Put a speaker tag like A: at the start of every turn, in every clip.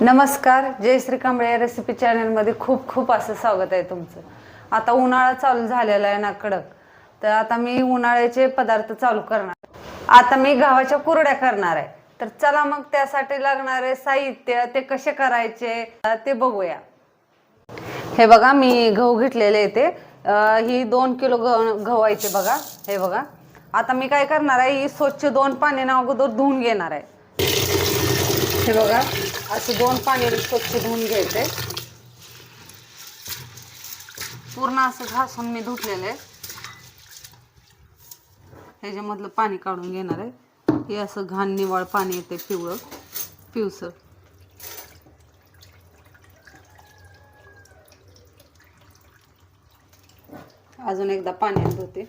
A: नमस्कार जय श्री कांबळे रेसिपी चॅनलमध्ये खूप खूप असं स्वागत आहे तुमचं. आता उन्हाळा चालू झालेला आहे ना कडक. तर आता मी उन्हाळ्याचे पदार्थ चालू करणार. आता मी गव्हाच्या कुरड्या करणार आहे. तर चला मग त्यासाठी लागणारे साहित्य ते कसे करायचे ते बघूया. हे बघा मी गहू घेतलेले आहे ते. ही दोन किलो गहू आहे ते बघा. हे बघा. आता मी काय करणार आहे ही स्वच्छ दोन पाण्याने अगोदर धुवून घेणार आहे. हे बघा. असं दोन पाणी स्वच्छ धुवून घ्यायचे. पूर्ण असं घासून मी धुतलेलं. आहे ह्याच्यामधलं पाणी काढून घेणार आहे. हे असं घाण निवाळ पाणी येते पिवळं. पिवसं. अजून एकदा पाण्यात धुते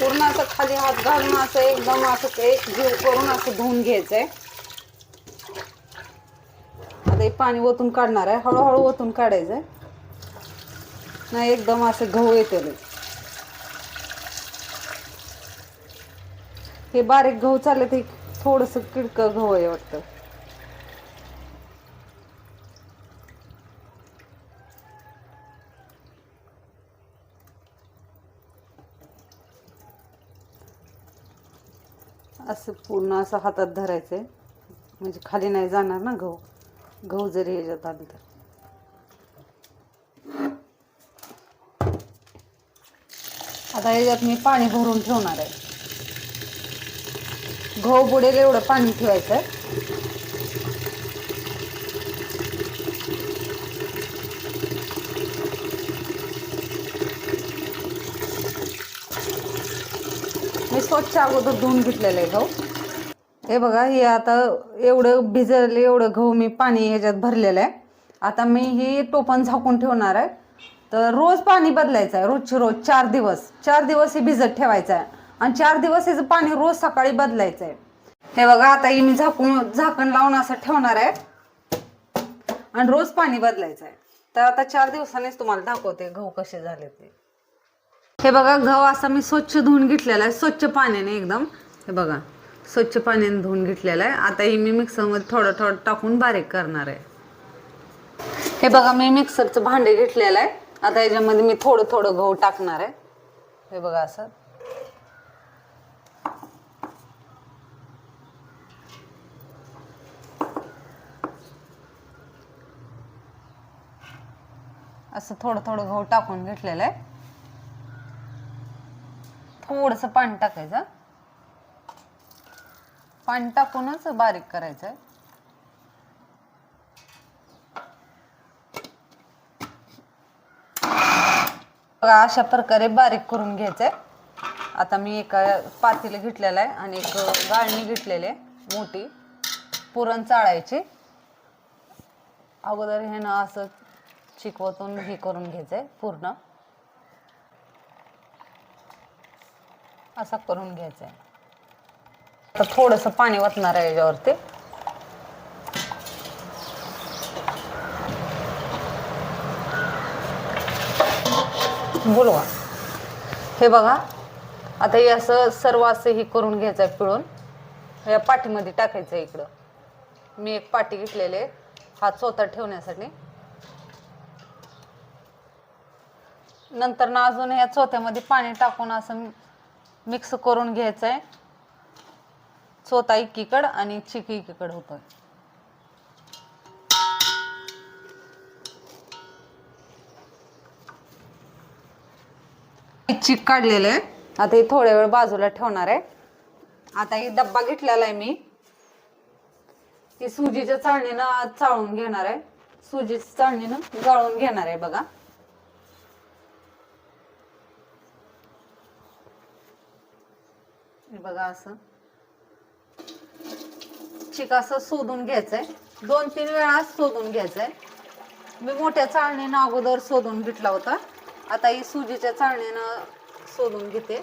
A: पूर्ण असं घालून असं एकदम असं एक जीव करून असं धुवून घ्यायचंय. आता हे पाणी ओतून काढणार आहे. हळूहळू ओतून काढायचंय. नाही एकदम असं गहू येते हे बारीक गहू चालले ते थोडस किडक गहू आहे वाटतं. असं पूर्ण असं हातात धरायचं आहे म्हणजे खाली नाही जाणार ना गहू. गहू जरी ह्याच्यात आलं तर. आता ह्याच्यात मी पाणी भरून ठेवणार आहे. गहू बुडेल एवढं पाणी ठेवायचं आहे रोजच्या स्वच्छ अगोदर धुवून घेतलेलं आहे गहू हे बघा हे आता एवढं भिजलेलं एवढं गहू मी पाणी ह्याच्यात भरलेलं आहे. आता मी ही टोपण झाकून ठेवणार आहे. तर रोज पाणी बदलायचं आहे रोजचे रोज चार दिवस. चार दिवस हे भिजत ठेवायचं आहे. आणि चार दिवस ह्याचं पाणी रोज सकाळी बदलायचं आहे. हे बघा आता ही मी झाकून झाकण लावून असं ठेवणार आहे. आणि रोज पाणी बदलायचं आहे. तर आता चार दिवसांनीच तुम्हाला दाखवते गहू कसे झाले ते. हे बघा गहू असा मी स्वच्छ धुवून घेतलेला आहे. स्वच्छ पाण्याने एकदम. हे बघा स्वच्छ पाण्याने धुवून घेतलेला आहे. आता ही मी मिक्सरमध्ये थोडं थोडं टाकून बारीक करणार आहे. हे बघा मी मिक्सरचं भांडे घेतलेलं आहे. आता याच्यामध्ये मी थोडं थोडं गहू टाकणार आहे. हे बघा असं. असं थोडं थोडं गहू टाकून घेतलेलं आहे. थोडस पाणी टाकायचं. पाणी टाकूनच बारीक करायचं आहे बघा अशा प्रकारे बारीक करून घ्यायचंय. आता मी एका पातेलं घेतलेलं आहे आणि एक गाळणी घेतलेली आहे मोठी. पुरण चाळायची. अगोदर हे ना असं चिकवतून हे करून घ्यायचंय पूर्ण. असा करून घ्यायचा आहे. आता थोडंसं पाणी वतणार आहे याच्यावरती. बोलवा. हे बघा आता हे असं सर्व असं हे करून घ्यायचं आहे पिळून. या पाठीमध्ये टाकायचं आहे इकडं. मी एक पाटी घेतलेली आहे. चोथा ठेवण्यासाठी. नंतर ना अजून या चोथ्यामध्ये पाणी टाकून असं मिक्स करून घ्यायचं आहे चोथा एकीकड आणि चिकी एकीकड होतोय. चिक काढलेलं आहे. आता हे थोड्या वेळ बाजूला ठेवणार आहे. आता हे डब्बा घेतलेला आहे मी. ती सुजीच्या चाळणीनं चाळून घेणार आहे. सुजीच्या चाळणीनं गाळून घेणार आहे बघा. हे बघा असं. चिक असं शोधून घ्यायचंय. दोन तीन वेळा सोधून घ्यायचंय. मी मोठ्या चाळणीनं अगोदर सोधून घेतला होता. आता ही सुजीच्या चाळणीनं सोधून घेते.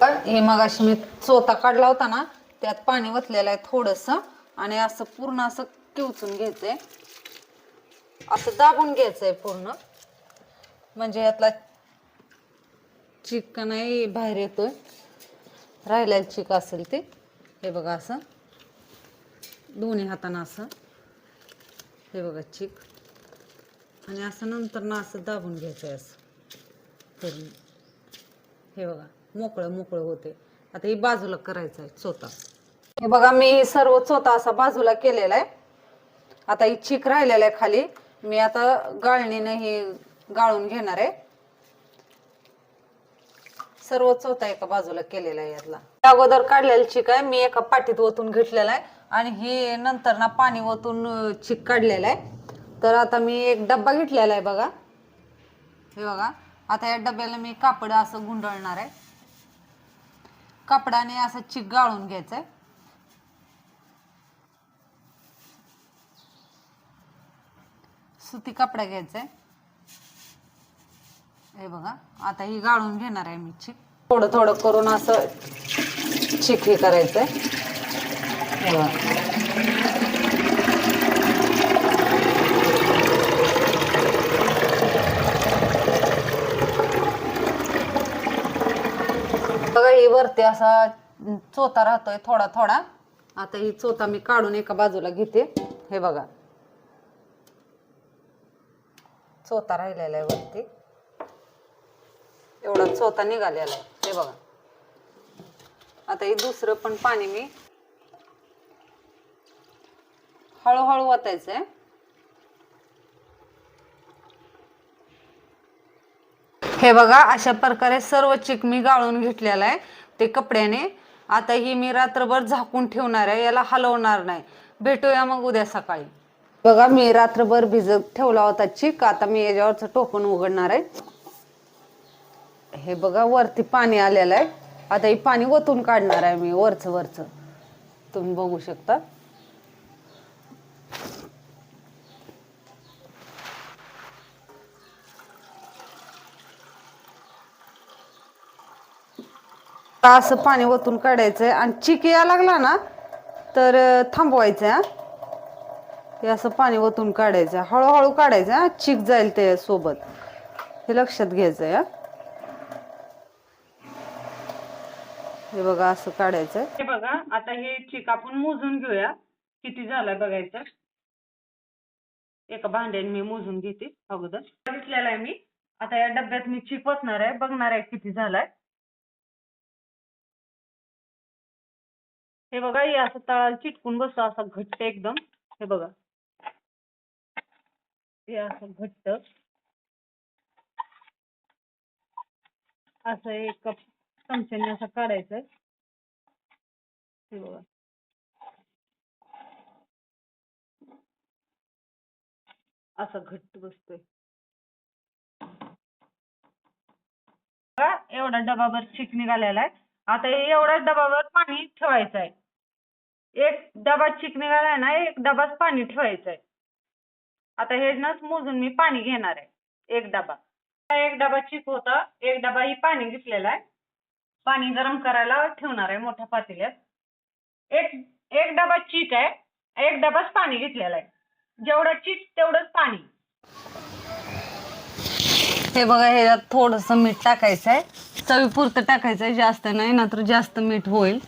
A: हे मग अशी मी चोता काढला होता ना त्यात पाणी वतलेलं आहे थोडंसं. आणि असं पूर्ण असं किवचून घ्यायचंय. असं दाबून घ्यायचंय पूर्ण. म्हणजे यातला चिकनही का नाही बाहेर येतोय. राहिलेलं चिक असेल ते. हे बघा असं. दोन्ही हातानं असं. हे बघा चिक आणि असं नंतर ना असं दाबून घ्यायचं आहे असं. करून. हे बघा. मोकळं मोकळं होते आता ही बाजूला करायचं आहे चोता हे बघा मी सर्व चोता असा बाजूला केलेला आहे आता ही चीक राहिलेला आहे खाली. मी आता गाळणीने ही गाळून घेणार आहे. सर्व चौथा एका बाजूला केलेला आहे यातला. अगोदर काढलेला चिक आहे. मी एका पाटीत ओतून घेतलेला आहे. आणि हे नंतर ना पाणी ओतून चीक चिक काढलेला आहे. तर आता मी एक डब्बा घेतलेला आहे बघा. हे बघा. आता या डब्याला मी कापड असं गुंडळणार आहे. कापडाने असं चिक गाळून घ्यायचं आहे सुती कपडा घ्यायचा. आहे हे बघा आता ही गाळून घेणार आहे मी चिक. थोडं थोडं करून असं चिक हे करायचंय. हे बघा. बघा ही वरती असा चोता राहतोय थोडा थोडा. आता ही चोता मी काढून एका बाजूला घेते. हे बघा. चोथा राहिलेला आहे वरती. एवढा चोथा निघालेला आहे. हे बघा. आता हे दुसरं पण पाणी मी हळूहळू ओतायचं आहे. हे बघा अशा प्रकारे सर्व चिक मी गाळून घेतलेला आहे ते कपड्याने. आता ही मी रात्रभर झाकून ठेवणार आहे याला हलवणार नाही. भेटूया मग उद्या सकाळी. बघा मी रात्रभर भिजत ठेवला होता चिक आता मी याच्यावरचं टोपण उघडणार आहे. हे बघा वरती पाणी आलेलं आहे. आता हे पाणी ओतून काढणार आहे मी वरचं वरचं. तुम्ही बघू शकता. असं पाणी ओतून काढायचंय. आणि चिक या लागला ना तर थांबवायचं हा. हे असं पाणी ओतून काढायचं. हळूहळू काढायचं हा. चिक जाईल ते सोबत. हे लक्षात घ्यायचंय हा. हे बघा असं काढायचं हे बघा आता हे चिक आपण मोजून घेऊया. किती झालाय बघायचं? एका भांड्याने मी मोजून घेते अगोदर. घेतलेला आहे मी. आता या डब्यात मी चिक ओतणार आहे. बघणार आहे किती झालाय. हे बघा हे असं तळाला चिटकून बसतो असं घट्ट एकदम. हे बघा. हे असं घट्ट. असं एक कप चमच्याने असं काढायचं. हे बघा. असं घट्ट बसतोय. एवढा डबाभर चिक निघालेला आहे. आता हे एवढ्या डबावर पाणी ठेवायचं आहे एक डबा चिक निघालाय ना एक डबाच पाणी ठेवायचं आहे आता हे नच मोजून मी पाणी घेणार आहे. एक डबा. एक डबा चिक होता. एक डबा ही पाणी घेतलेला आहे. पाणी गरम करायला ठेवणार आहे मोठ्या पातेल्यात. एक एक डबा चिक आहे. एक डबाच पाणी घेतलेला आहे. जेवढं चिक तेवढंच पाणी. हे बघा ह्याच्यात थोडस मीठ टाकायचं आहे. चवीपुरतं टाकायचं आहे. जास्त नाही नाहीतर जास्त मीठ होईल.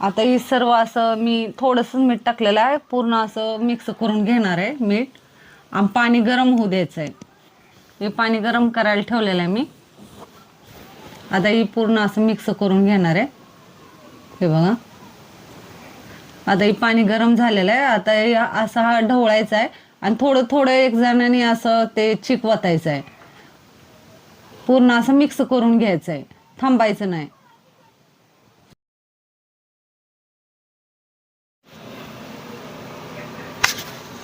A: आता ही सर्व असं मी थोडंसं मीठ टाकलेलं आहे. पूर्ण असं मिक्स करून घेणार आहे मीठ. आणि पाणी गरम होऊ द्यायचं आहे हे पाणी गरम करायला ठेवलेलं आहे मी. आता ही पूर्ण असं मिक्स करून घेणार आहे. हे बघा. आता हे पाणी गरम झालेलं आहे. आता हे असा हा ढवळायचा आहे. आणि थोडं थोडं एक जणांनी असं ते चिकवतायचं आहे. पूर्ण असं मिक्स करून घ्यायचं आहे. थांबायचं नाही.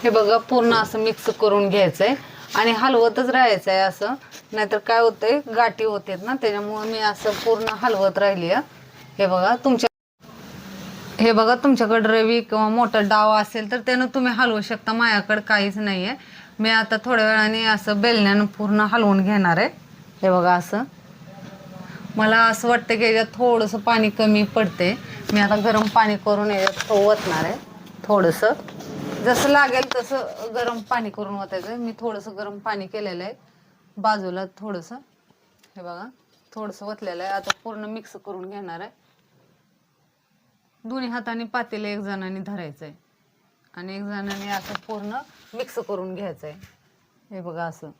A: हे बघा पूर्ण असं मिक्स करून घ्यायचं आहे आणि हलवतच राहायचं आहे असं. नाहीतर काय होतंय गाठी होतात ना त्याच्यामुळे मी असं पूर्ण हलवत राहिली आहे. हे बघा तुमच्या हे बघा तुमच्याकडे रवी किंवा मोठा डाव असेल तर त्यानं तुम्ही हलवू शकता माझ्याकडे काहीच नाही आहे मी आता थोड्या वेळाने असं बेलण्यानं पूर्ण हलवून घेणार आहे. हे बघा असं. मला असं वाटतं की याच्यात थोडंसं पाणी कमी पडते मी आता गरम पाणी करून याच्यात ओतणार आहे थोडंसं. जसं लागेल तसं गरम पाणी करून ओतायचं मी थोडंसं गरम पाणी केलेलं आहे. बाजूला थोडंसं. हे बघा थोडंसं ओतलेलं आहे. आता पूर्ण मिक्स करून घेणार आहे. दोन्ही हाताने पातेलं एक जणांनी धरायचं आहे आणि एक जणांनी असं पूर्ण मिक्स करून घ्यायचं आहे हे बघा असं.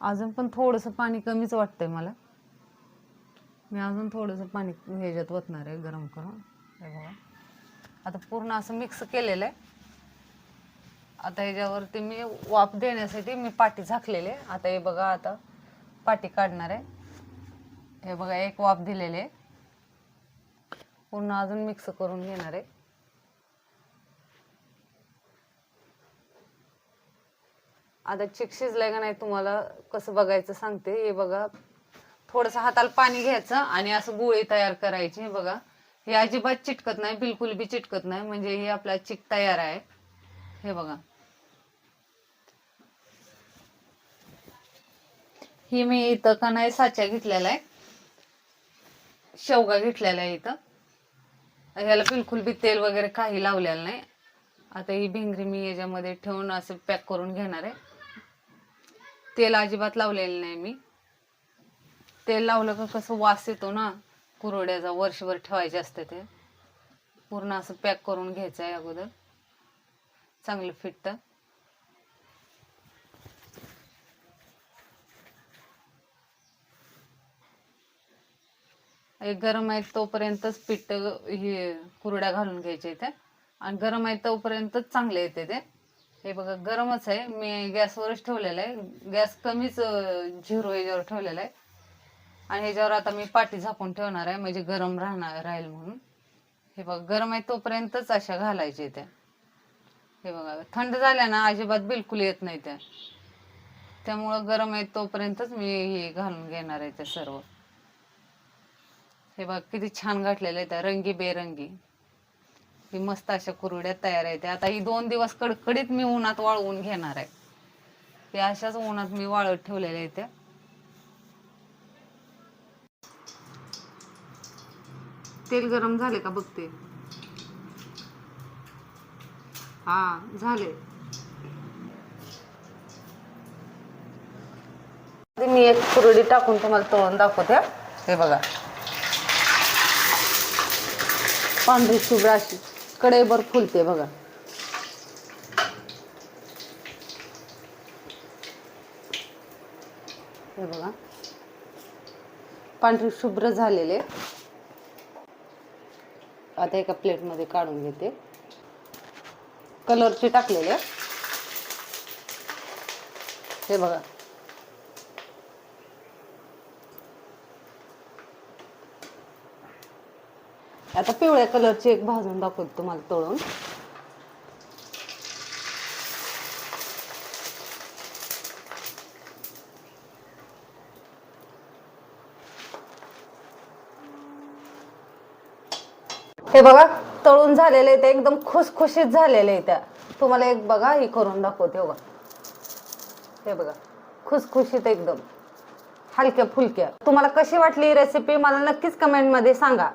A: अजून पण थोडंसं पाणी कमीच वाटतंय मला. मी अजून थोडंसं पाणी ह्याच्यात ओतणार आहे गरम करून. हे बघा. आता पूर्ण असं मिक्स केलेलं आहे. आता ह्याच्यावरती मी वाफ देण्यासाठी मी पाटी झाकलेले आता हे बघा आता पाटी काढणार आहे. हे बघा एक वाफ दिलेले पूर्ण अजून मिक्स करून घेणार आहे. आता चिक शिजलाय का नाही तुम्हाला कसं बघायचं सांगते. हे बघा थोडंसं हाताला पाणी घ्यायचं आणि असं गोळी तयार करायची. हे बघा हे अजिबात चिटकत नाही बिलकुल बी चिटकत नाही म्हणजे हे आपला चिक तयार आहे. हे बघा. ही मी इथं का नाही साच्या घेतलेला आहे शेवगा घेतलेला आहे इथं. ह्याला बिलकुल बी तेल वगैरे काही लावलेलं नाही. आता ही भिंगरी मी याच्यामध्ये ठेवून असं पॅक करून घेणार आहे. तेल अजिबात लावलेलं नाही मी. तेल लावलं का कसं वास येतो ना. कुरवड्याचा वर्षभर ठेवायचे असते ते. पूर्ण असं पॅक करून घ्यायचं आहे अगोदर. चांगलं फिटतं. हे गरम आहे तोपर्यंतच पीठ हे कुरड्या घालून घ्यायचे इथे. आणि गरम आहे तोपर्यंतच चांगले येते ते. हे बघा गरमच आहे. मी गॅसवरच ठेवलेलं आहे. गॅस कमीच झिरो याच्यावर ठेवलेला आहे. आणि ह्याच्यावर आता मी पाटी झाकून ठेवणार आहे म्हणजे गरम राहणार राहील म्हणून. हे बघा गरम आहे तोपर्यंतच अशा घालायचे त्या. हे बघा थंड झाल्या ना अजिबात बिलकुल येत नाही त्या. त्यामुळं गरम आहे तोपर्यंतच मी हे घालून घेणार आहे त्या सर्व. हे बघ किती छान घातलेलं आहे त्या रंगी बेरंगी ही मस्त अशा कुरड्या तयार आहेत आता ही दोन दिवस कडकडीत मी उन्हात वाळवून घेणार आहे. ते अशाच उन्हात मी वाळत ठेवलेल्या आहेत त्या. तेल गरम झाले का बघते. हा झाले. मी एक कुरडी टाकून तुम्हाला तळून दाखवते हे. बघा. पांढरी शुभ्र अशी कडेभर फुलते बघा. हे बघा. पांढरी शुभ्र झालेले. आता एका प्लेटमध्ये काढून घेते. कलरचे टाकलेले. हे बघा. आता पिवळ्या कलरची एक भाजून दाखवतो तुम्हाला तळून. हे बघा तळून झालेले ते एकदम खुसखुशीत झालेले त्या तुम्हाला एक बघा हे करून दाखवते हो बघा. हे बघा खुसखुशीत एकदम. हलक्या फुलक्या तुम्हाला कशी वाटली रेसिपी मला नक्कीच कमेंटमध्ये सांगा.